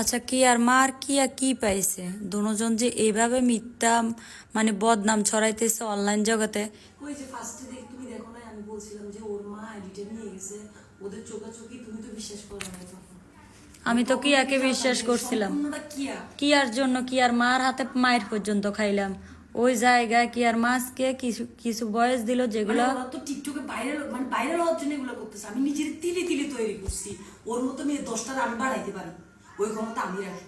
আচ্ছা কি আর মার কি আর কি পাইছে? দুজন যে এইভাবে মিথ্যা মানে বদনাম ছড়াইতেছে অনলাইন জগতে। ওই যে ফার্স্টে দেখ তুমি দেখো না আমি বলছিলাম যে ওর মা নিয়ে গেছে ওদের চোখাচোখি তুমি তো বিশ্বাস করো না আমি তো কিয়াকে বিশ্বাস করছিলাম? কিয়া কিয়ার জন্য কিয়ার মার হাতে মায়ের পর্যন্ত খাইলাম? ওই জায়গায় কি আর মাছকে কিছু কিছু বয়স দিল যেগুলো মানে তো টিকটকে ভাইরাল মানে ভাইরাল হওয়ার জন্য এগুলো করতেছে। আমি নিজের তিলে তিলে তৈরি করছি। ওর মতো মেয়ে আমি বাড়াইতে পারি। ওই ক্ষমতা আমি রাখি।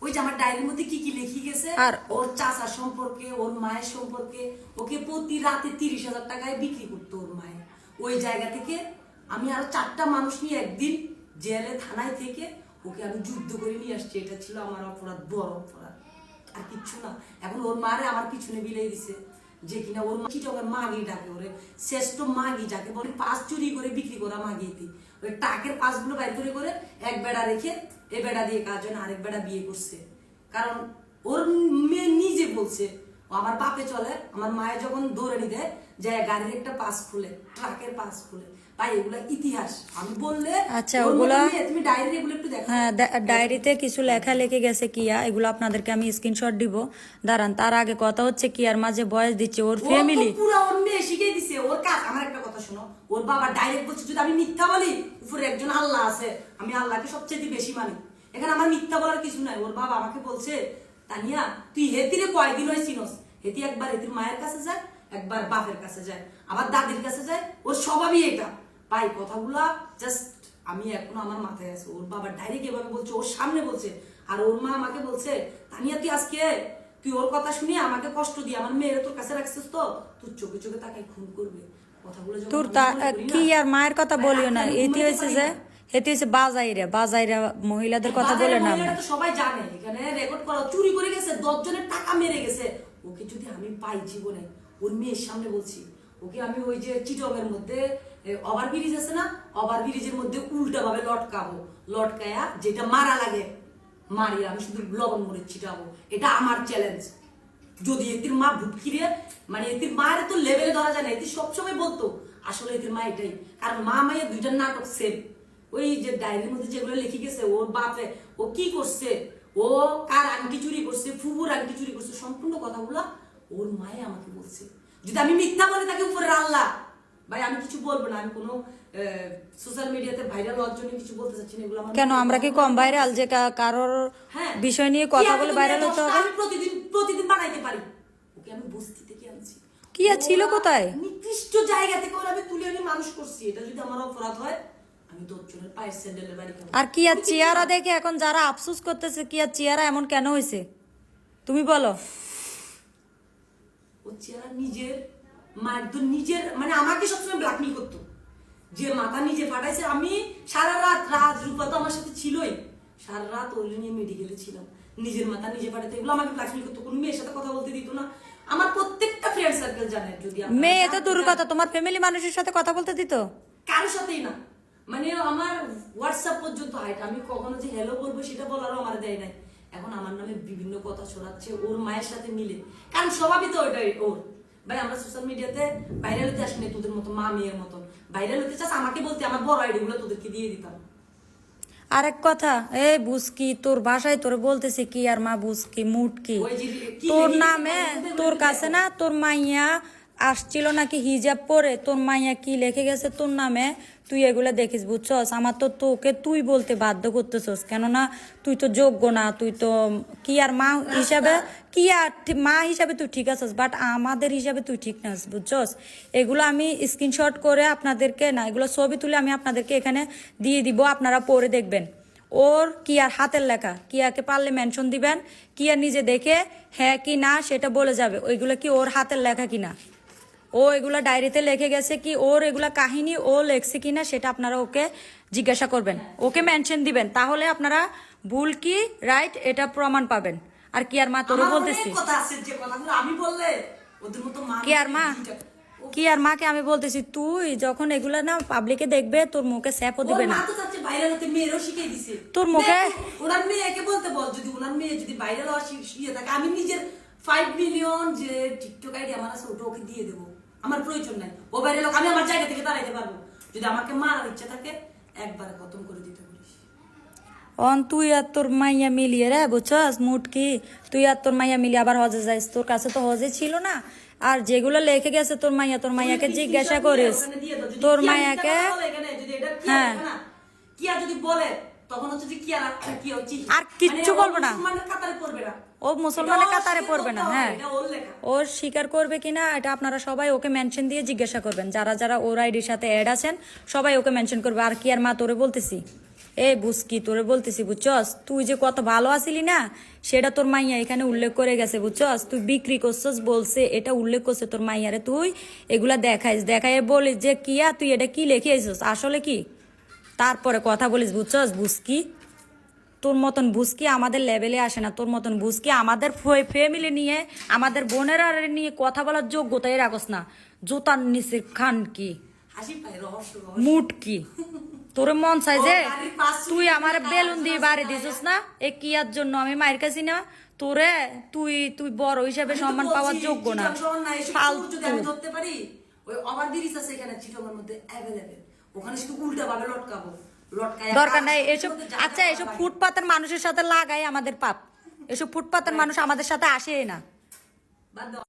ওই যে আমার ডায়েরির মধ্যে কি কি লেখি গেছে? আর- ওর চাচা সম্পর্কে ওর মায়ের সম্পর্কে ওকে প্রতি রাতে তিরিশ হাজার টাকায় বিক্রি করতো ওর মায়ের। ওই জায়গা থেকে আমি আরও চারটা মানুষ নিয়ে একদিন জেলে থানায় থেকে ওকে আমি যুদ্ধ করে নিয়ে আসছি। এটা ছিল আমার অপরাধ বড় অপরাধ। আর কিচ্ছু না। এখন ওর মারে আমার পিছনে বিলাই দিছে যে কিনা ওর মা চিটকের মাগি ডাকে ওরে। শ্রেষ্ঠ মাগি যাকে বলে পাঁচ চুরি করে বিক্রি করা মাগিয়েতি ওই টাকের পাঁচগুলো বাইর করে করে এক বেড়া রেখে এ বেটা দিয়ে কাজ হয় না আরেক বেটা বিয়ে করছে? কারণ ওর মেয়ে নিজে বলছে, ও আমার বাপে চলে, আমার মায়ে যখন দৌড়ানি দেয়, যায় গাড়ির একটা পাস খুলে, ট্রাকের পাস খুলে। ভাই এগুলা ইতিহাস। আমি বললে আচ্ছা, ওর মতো ওগুলা- মেয়ে, তুমি ডায়েরি এগুলো একটু দেখো হ্যাঁ ডায়েরিতে কিছু লেখা লেখে গেছে কিয়া এগুলো আপনাদেরকে আমি স্ক্রিনশট দিব। দাঁড়ান তার আগে কথা হচ্ছে কিয়ার মাঝে বয়স দিচ্ছে ওর ফ্যামিলি পুরো ওর মেয়ে শিখিয়ে দিছে ওর কাজ। আমার একটা কথা শোনো ওর বাবা ডাইরেক্ট বলছে যদি আমি মিথ্যা বলি উপরে একজন আল্লাহ আছে আমি আল্লাহকে সবচেয়ে বেশি মানি। এখানে আমার মিথ্যা বলার কিছু নাই। ওর বাবা আমাকে বলছে তানিয়া তুই হেতিরে কয়দিন হয় চিনস? হেতি একবার হেতির মায়ের কাছে যায় একবার বাপের কাছে যায় আবার দাদির কাছে যায়। ওর স্বভাবই এটা। ভাই কথাগুলা জাস্ট আমি এখনও আমার মাথায় আছে। ওর বাবা ডাইরেক্ট এভাবে বলছে ওর সামনে বলছে। আর ওর মা আমাকে বলছে তানিয়া তুই আজকে তুই ওর কথা শুনে আমাকে কষ্ট দিয়ে আমার মেয়ের তোর কাছে রাখছিস তো? তুই চোখে চোখে তাকে খুন করবে। তোর কি আর মায়ের কথা বলিও না এটি হয়েছে যে এটি হয়েছে বাজাইরা বাজাইরা মহিলাদের কথা বলে না সবাই জানে এখানে রেকর্ড করা চুরি করে গেছে দশ জনের টাকা মেরে গেছে। ওকে যদি আমি পাই জীবনে ওর মেয়ের সামনে বলছি ওকে আমি ওই যে চিটকের মধ্যে ওভার ব্রিজ আছে না? ওভার ব্রিজের মধ্যে উল্টা ভাবে লটকাবো। লটকায়া যেটা মারা লাগে মারি আমি শুধু লবণ মরে ছিটাবো। এটা আমার চ্যালেঞ্জ যদি এতির মা ভুটকিরে মানে এতির মায়ের তো লেভেলে ধরা যায় না এতি সবসময় বলতো, আসলে এতির মা এটাই। কারণ মা মায়ের দুইটার নাটক সেম ওই যে ডায়েরির মধ্যে যেগুলো লিখে গেছে ওর বাপে, ও কি করছে? ও কার আংটি চুরি করছে? ফুবুর আংটি চুরি করছে? সম্পূর্ণ কথাগুলো ওর মায়ে আমাকে বলছে। যদি আমি মিথ্যা বলি তাকে উপরে আল্লাহ ভাই আমি কিছু বলব না আমি কোনো সোশ্যাল মিডিয়াতে ভাইরাল হওয়ার জন্য কিছু বলতে চাচ্ছি না এগুলো কেন? আমরা কি কম ভাইরাল যে কারোর হ্যাঁ। বিষয় নিয়ে কথা বলে আমি ভাইরাল হতে হবে? আমি প্রতিদিন প্রতিদিন বানাইতে পারি। ওকে আমি বস্তি থেকে আনছি? কি আর ছিল কোথায়? নিকৃষ্ট জায়গা থেকে ওরা আমি তুলে এনে মানুষ করছি। এটা যদি আমার অপরাধ হয় আমি আর কি আর চেয়ারা দেখে এখন যারা আফসোস করতেছে কি আর চেয়ারা এমন কেন হয়েছে তুমি বলো। ও চেহারা নিজের মা একদম নিজের মানে আমাকে সবসময় ব্ল্যাকমেল করতো। যে মাথা নিজে ফাটাইছে আমি সারা রাত রাত রূপা তো আমার সাথে ছিলই। সারা রাত ওগুলো নিয়ে মেডিকেলে ছিলাম। নিজের মাথা নিজে ফাটাইতে এগুলো আমাকে ব্ল্যাকমেল করতো কোনো মেয়ের সাথে কথা বলতে দিত না। আমার প্রত্যেকটা ফ্রেন্ড সার্কেল জানে যদি মেয়ে তো জানতে দূর কথা তোমার ফ্যামিলি মানুষের সাথে কথা বলতে দিত? কারোর সাথেই না। মানে আমার হোয়াটসঅ্যাপ পর্যন্ত হাইট আমি কখনো যে হ্যালো বলব সেটা বলারও আমার দেয় নাই। এখন আমার নামে বিভিন্ন কথা ছড়াচ্ছে ওর মায়ের সাথে মিলে। কারণ স্বভাবই তো ওইটাই ওর। ভাই আমরা সোশ্যাল মিডিয়াতে ভাইরাল হতে আসিনি তোদের মতো মা মেয়ের মতন। ভাইরাল হতে চাস আমাকে বলতে আমার বড় আইডিগুলো তোদেরকে দিয়ে দিতাম। আরেক কথা এ বুঝকি তোর ভাষায় তোর বলতেছে কি আর মা বুঝকি মুটকি। তোর নামে তোর কাছে না তোর মাইয়া আসছিল নাকি হিজাব পরে? তোর মাইয়া কি লিখে গেছে তোর নামে? তুই এগুলো দেখিস, বুঝছস? আমার তো তোকে তুই বলতে বাধ্য করতেছস। কেননা তুই তো যোগ্য না, তুই তো কি আর মা হিসাবে, কি আর মা হিসাবে তুই ঠিক আছিস বাট আমাদের হিসাবে তুই ঠিক না বুঝছস? এগুলো আমি স্ক্রিনশট করে আপনাদেরকে না, এগুলো ছবি তুলে আমি আপনাদেরকে এখানে দিয়ে দিব, আপনারা পরে দেখবেন। ওর কি আর হাতের লেখা? কিয়াকে পারলে মেনশন দিবেন? কিয়া নিজে দেখে হ্যাঁ কি না সেটা বলে যাবে। ওইগুলো কি ওর হাতের লেখা কিনা? ও এগুলা ডায়েরিতে লেখে গেছে কি ওর এগুলা কাহিনী ও লেখছে কিনা সেটা আপনারা ওকে জিজ্ঞাসা করবেন। ওকে মেনশন দিবেন তাহলে আপনারা ভুল কি রাইট এটা প্রমাণ পাবেন। আর কি আর মা তোরও বলতেছি। কি আর মা কি আর মাকে আমি বলতেছি তুই যখন এগুলা না পাবলিকে দেখবে তোর মুখে স্যাপও দিবে না। তোর মুখে- ওনার মেয়েকে বলতে বল যদি ওনার মেয়ে যদি ভাইরাল হওয়া শিখিয়ে থাকে আমি নিজের ফাইভ মিলিয়ন যে টিকটক আইডি আমার আছে ওটা ওকে দিয়ে দেবো। আমার প্রয়োজন নাই। ও ভাইরাল হোক আমি আমার জায়গা থেকে দাঁড়াইতে পারব। যদি আমাকে মারার ইচ্ছা থাকে একবার খতম করে দিতে বলিস। অন তুই আর তোর মাইয়া মিলিয়ে রে বুঝছস? মুটকি তুই আর তোর মাইয়া মিলিয়ে আবার হজে যাইস। তোর কাছে তো হজে ছিল না। আর যেগুলো লেখে গেছে তোর মাইয়া তোর মাইয়াকে জিজ্ঞাসা করিস। তোর মাইয়াকে হ্যাঁ। না, কিয়া যদি বলে তখন হচ্ছে যে কিয়া কি হচ্ছে আর কিচ্ছু মানে বলব না। ও মুসলমানের কাতারে পড়বে না, হ্যাঁ। ওর ও স্বীকার করবে কিনা এটা আপনারা সবাই ওকে মেনশন দিয়ে জিজ্ঞাসা করবেন। যারা যারা ওর আইডির সাথে অ্যাড আছেন সবাই ওকে মেনশন করবে। আর কি আর মা তোরে বলতেছি? এ বুঝকি তোরে বলতেছি বুঝছস? তুই যে কত ভালো আছিলি না সেটা তোর মাইয়া এখানে উল্লেখ করে গেছে বুঝছস? তুই বিক্রি করছস বলছে এটা উল্লেখ করছে তোর মাইয়ারে তুই এগুলা দেখাইস। দেখাই বলিস যে কিয়া তুই এটা কি লিখে আসলে কি? তারপরে কথা বলিস বুঝছস? বুঝকি? তোর মতন বুঝকি আমাদের লেভেলে আসে না। তোর মতন বুঝকি আমাদের ফ্যামিলি নিয়ে আমাদের বোনেরা নিয়ে কথা বলার যোগ্যতাই রাখস না। জোতার নিচের খান কি। মুট কি? তোর মন চাই যে তুই আমার বেলুন দিয়ে বাড়ি দিছিস না? এ কিয়ার জন্য? আমি মায়ের কাছি না। তোরে তুই তুই বড় হিসাবে সম্মান পাওয়ার যোগ্য না। চিটাং শহর না, এসব চোর ফালতু। ধরতে পারি ওই ওভার আছে এখানে মধ্যে অ্যাভেলেবেল ওখানে শুধু উল্টা ভাবে লটকাবো। দরকার নাই এসব আচ্ছা এসব ফুটপাতের মানুষের সাথে লাগাই আমাদের পাপ। এসব ফুটপাতের মানুষ আমাদের সাথে আসেই না।